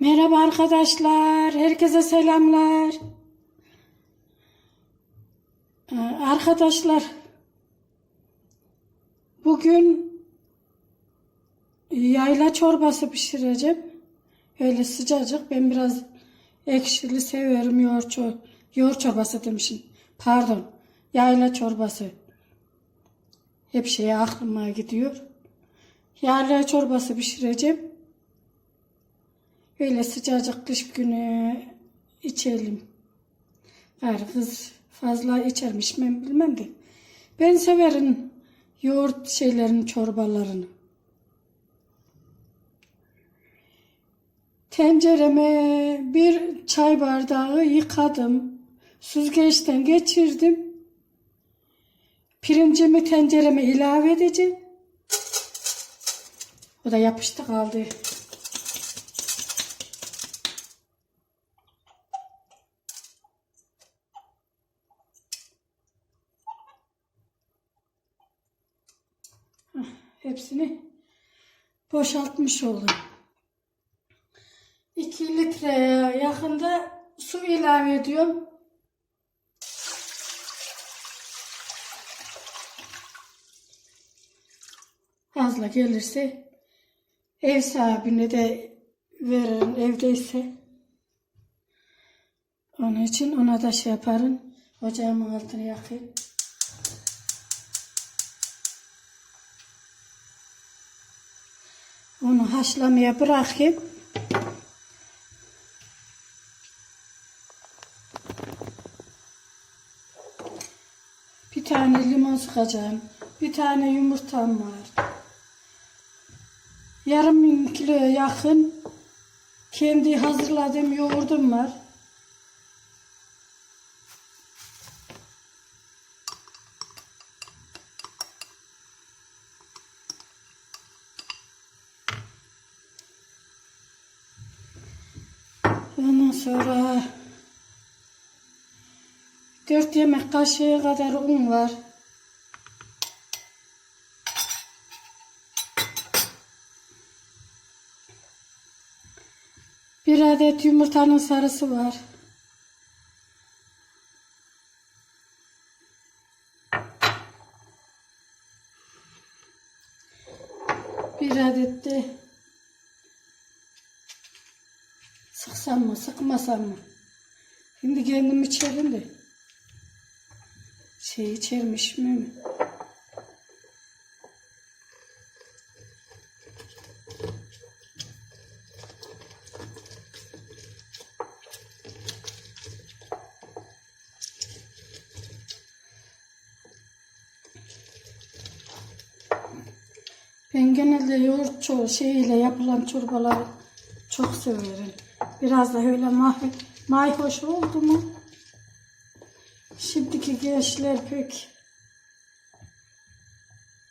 Merhaba arkadaşlar, herkese selamlar. Ee, Arkadaşlar, bugün yayla çorbası pişireceğim. Öyle sıcacık. Ben biraz ekşili severim. Yoğurt, çor yoğurt çorbası demişim. Pardon, yayla çorbası. Hep şeye aklıma gidiyor. Yayla çorbası pişireceğim. Öyle sıcacık kış günü içelim. Karı kız fazla içermiş ben bilmem de. Ben severim yoğurt şeylerin çorbalarını. Tencereme bir çay bardağı yıkadım. Süzgeçten geçirdim. Pirincimi tencereme ilave edeceğim. O da yapıştı kaldı. Hepsini boşaltmış oldum. 2 litreye yakında su ilave ediyorum. Fazla gelirse ev sahibine de veririm evdeyse. Onun için ona da şey yaparım. Ocağımın altını yakayım. Onu haşlamaya bırakayım. Bir tane limon sıkacağım. Bir tane yumurtam var. Yarım kiloya yakın kendi hazırladığım yoğurdum var. Ondan sonra 4 yemek kaşığı kadar un var. Bir adet yumurtanın sarısı var. Bir adet de sıksam mı? Şimdi kendim içerim de. Şey içermiş mi? Ben genelde yoğurt çor şeyiyle yapılan çorbaları çok severim. Biraz da öyle mah mayhoş oldu mu? Şimdiki gençler pek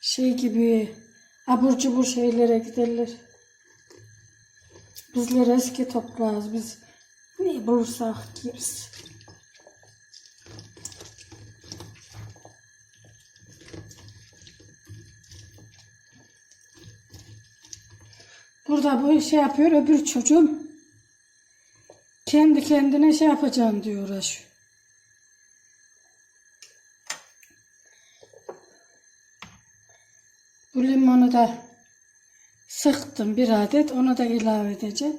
şey gibi abur cubur şeylere giderler. Bizler eski toprağız. Biz ne bulursak yeriz. Burada bu şey yapıyor öbür çocuğum kendi kendine şey yapacağım diyor uğraşıyor. Bu limonu da sıktım bir adet onu da ilave edeceğim.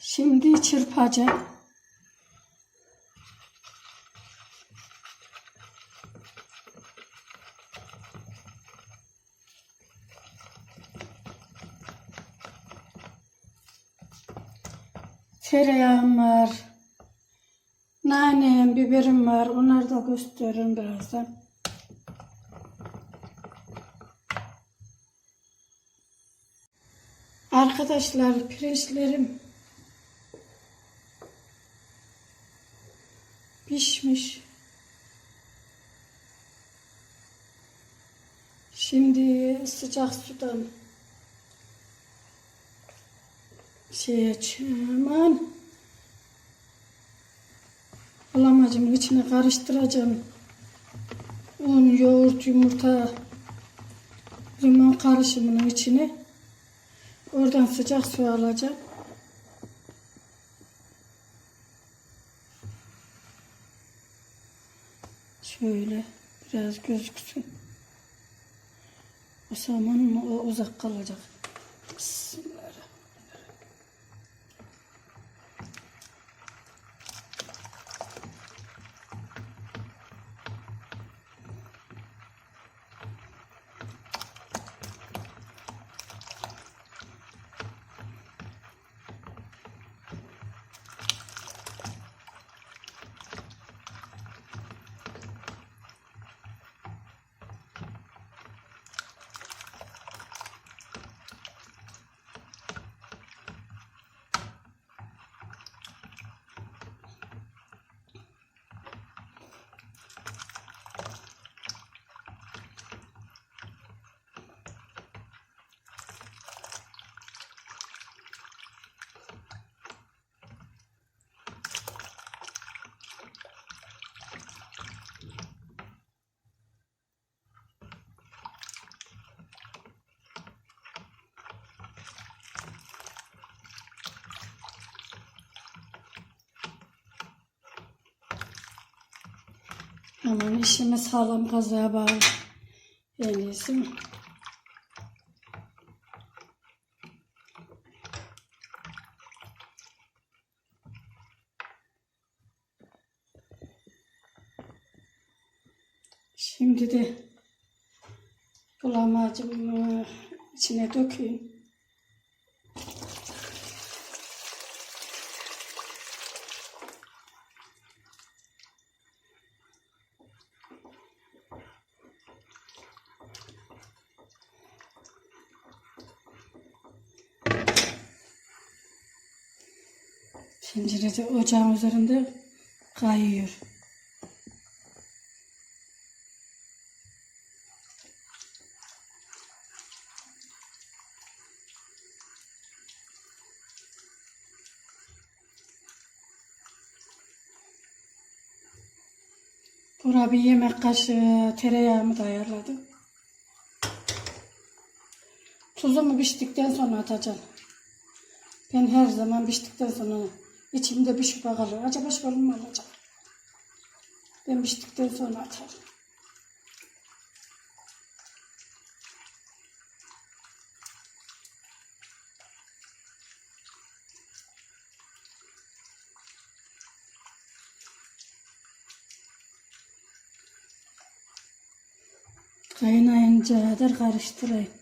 Şimdi çırpacağım. Tereyağım var. Nanem, biberim var. Onları da gösteririm birazdan. Arkadaşlar pirinçlerim pişmiş. Şimdi sıcak sudan şey açıyorum. Aman. Bulamacımın içine karıştıracağım. Un, yoğurt, yumurta, limon karışımının içine oradan sıcak su alacağım. Şöyle biraz gözüksün. O zaman o uzak kalacak. Bismillahirrahmanirrahim. Aman işimi sağlam kazaya bağlı. En mi? Şimdi de bulamacımı içine dökeyim. Tencere de ocağın üzerinde kayıyor. Bura bir yemek kaşığı tereyağımı da ayarladım. Tuzumu piştikten sonra atacağım. Ben her zaman piştikten sonra içimde bir şüphe kalır. Acaba şüpheli mi olacak? Ben piştikten sonra atarım. Kaynayınca kadar karıştırayım.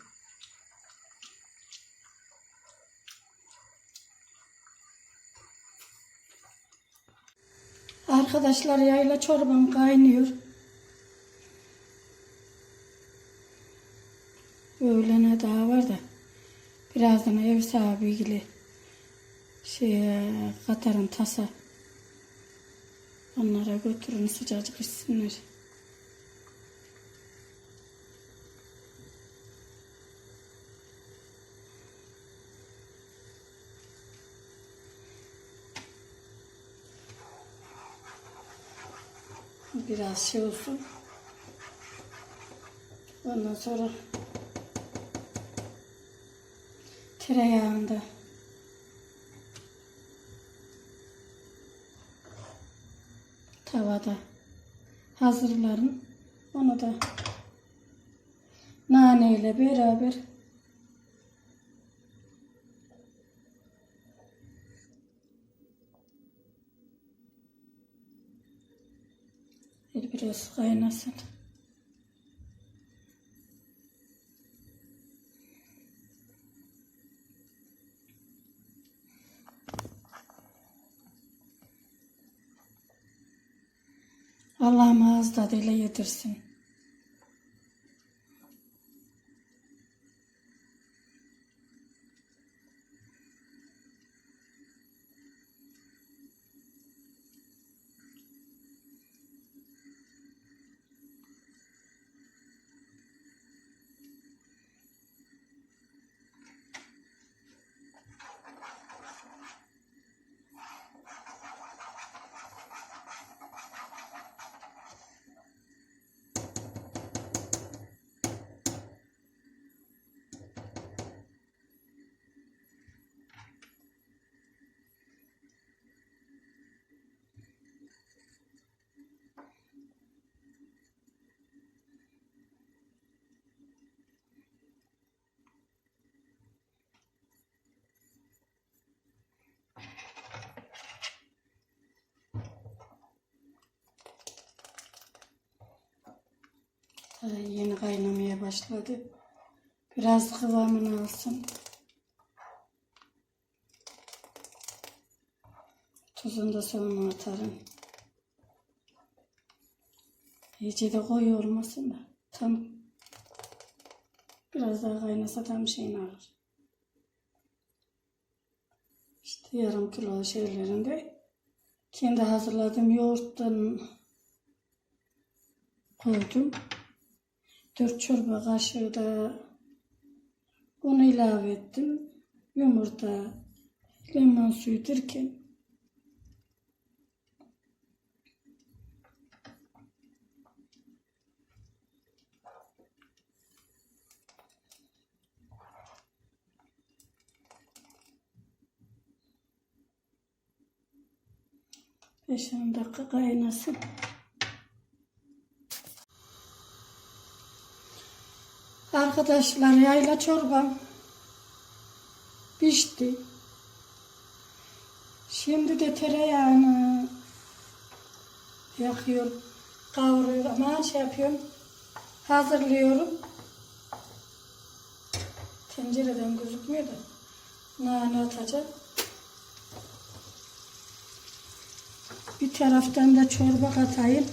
Arkadaşlar yayla çorbam kaynıyor. Öğlene daha var da birazdan ev sahibiyle şey katarım tasa. Onlara götürün sıcacık içsinler. Biraz şey olsun. Ondan sonra tereyağında tavada hazırlarım. Onu da nane ile beraber biraz kaynasın. Allah'ım ağız tadıyla yedirsin. Yeni kaynamaya başladı. Biraz kıvamını alsın. Tuzunu da sonra atarım. İyice de koyu olmasın da. Tam biraz daha kaynasa tam şeyini alır. İşte yarım kilo şeylerinde kendi hazırladığım yoğurttan koydum. 4 çorba kaşığı da un ilave ettim. Yumurta, limon suyu derken Beş on dakika kaynasın. Arkadaşlar yayla çorbam pişti. Şimdi de tereyağını yakıyorum, kavuruyorum ama şey yapıyorum, hazırlıyorum. Tencereden gözükmüyor da nane atacağım. Bir taraftan da çorba katayım.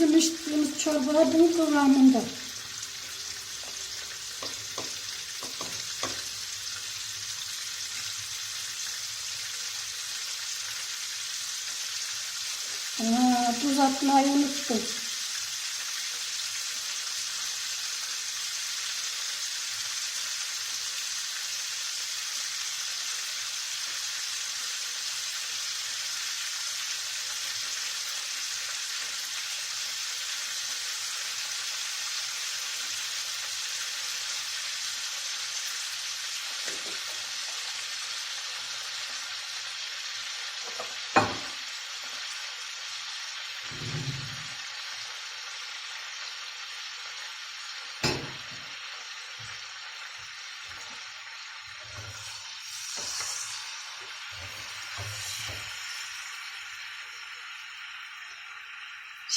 Bizim içtiğimiz çorba bu kıvamında. Aa, tuz atmayı unuttum.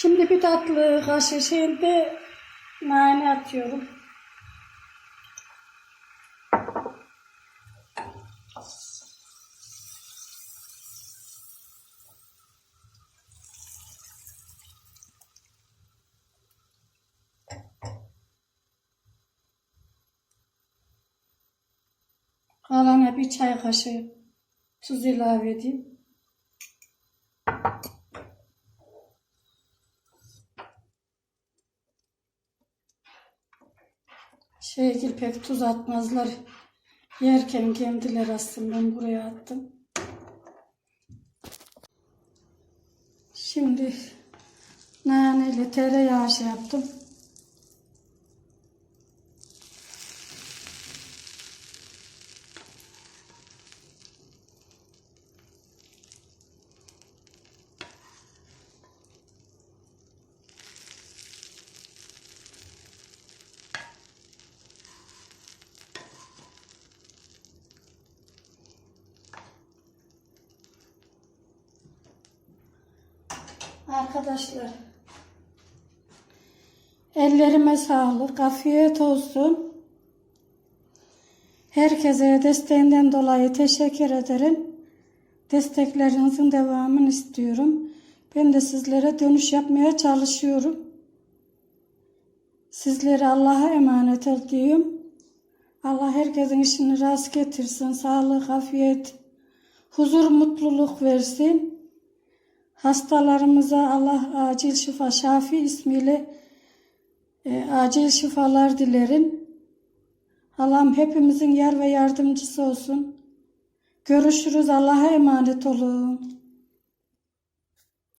Şimdi bir tatlı kaşığı şeyinde nane atıyorum. Kalana bir çay kaşığı tuz ilave edeyim. Şeygil pek tuz atmazlar. Yerken kendiler aslında ben buraya attım. Şimdi naneyle tereyağı şey yaptım. Arkadaşlar ellerime sağlık, afiyet olsun. Herkese desteğinden dolayı teşekkür ederim. Desteklerinizin devamını istiyorum. Ben de sizlere dönüş yapmaya çalışıyorum. Sizleri Allah'a emanet ediyorum. Allah herkesin işini rast getirsin. Sağlık, afiyet, huzur, mutluluk versin. Hastalarımıza Allah acil şifa, Şafi ismiyle e, acil şifalar dilerim. Allah'ım hepimizin yar ve yardımcısı olsun. Görüşürüz. Allah'a emanet olun.